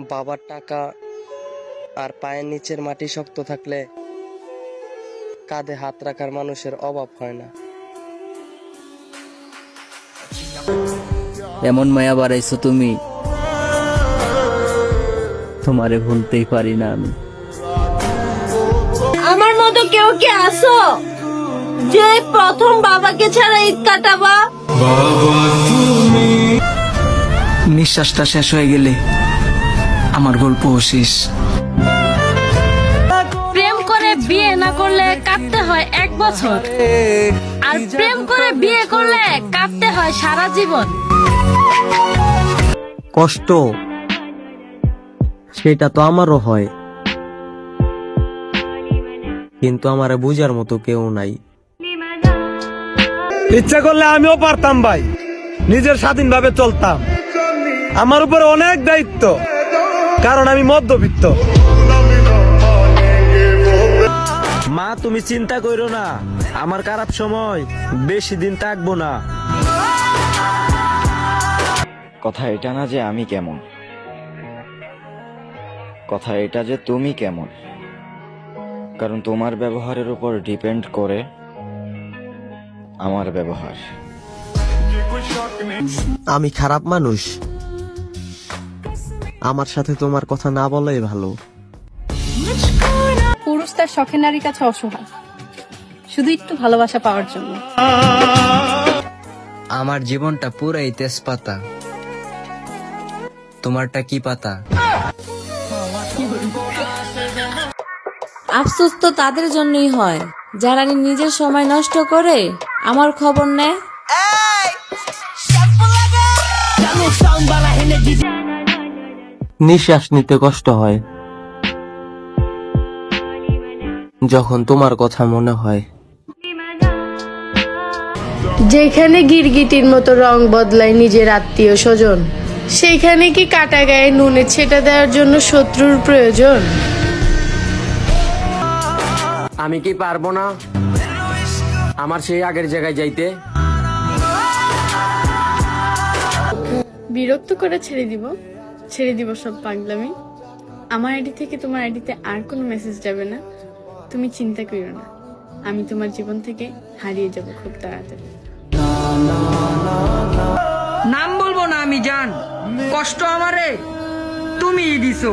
বাবার টাকা আর পায়ের নিচের মাটি শক্ত থাকলে কাঁধে হাত রাখার মানুষের অভাব হয় না। এমন মায়া বাড়াইছো তুমি? তোমারে ভুলতেই পারি না আমি। আমার মতো কেউ কি আসো যে প্রথম বাবাকে ছাড়া ঈদ কাটাবা? নিঃশ্বাসটা শেষ হয়ে গেলে আমার গল্প শেষ। প্রেম করে বিয়ে না করলে কাঁদতে হয় এক বছর। আর প্রেম করে বিয়ে করলে কাঁদতে হয় সারা জীবন। কষ্ট সেটা তো আমারও হয়। কিন্তু আমার বুঝার মতো কেউ নাই। ইচ্ছা করলে আমিও পারতাম ভাই। নিজের স্বাধীনভাবে চলতাম। আমার উপরে অনেক দায়িত্ব। কারণ আমি মধ্যবিত্ত। মা তুমি চিন্তা করো না। আমার খারাপ সময় বেশি দিন থাকব না। কথা এটা না যে আমি কেমন। কথা এটা যে তুমি কেমন। কারণ তোমার ব্যবহারের উপর ডিপেন্ড করে আমার ব্যবহার। আমি খারাপ মানুষ। আমার সাথে তোমার কথা না বলাই ভালো। পুরুষ তার শখের নারীর কাছে অসহায়। শুধু একটু ভালোবাসা পাওয়ার জন্য। আমার জীবনটা পুরাই তেজপাতা। তোমারটা কি পাতা? আফসোস তো তাদের জন্যই হয়। যারা নিজের সময় নষ্ট করে আমার খবর নেয়। নিঃশ্বাস নিতে কষ্ট হয়। যখন তোমার কথা মনে হয়। যেখানে গিরগিটির মতো রং বদলায় নিজের আত্মীয় স্বজন সেইখানে কি কাটা গায়ে নুনের ছেটা দেওয়ার জন্য শত্রুর প্রয়োজন? আমি কি পারব না আমার সেই আগের জায়গায় যাইতে? বিরক্ত করে ছেড়ে দিব। ছেড়ে দিব সব পাগলামি। আমার আইডি থেকে তোমার আইডিতে আর কোনো মেসেজ যাবে না। তুমি চিন্তা করিও না। আমি তোমার জীবন থেকে হারিয়ে যাব খুব তাড়াতাড়ি। নাম বলব না আমি, জান। কষ্ট আমারে তুমি দিছো।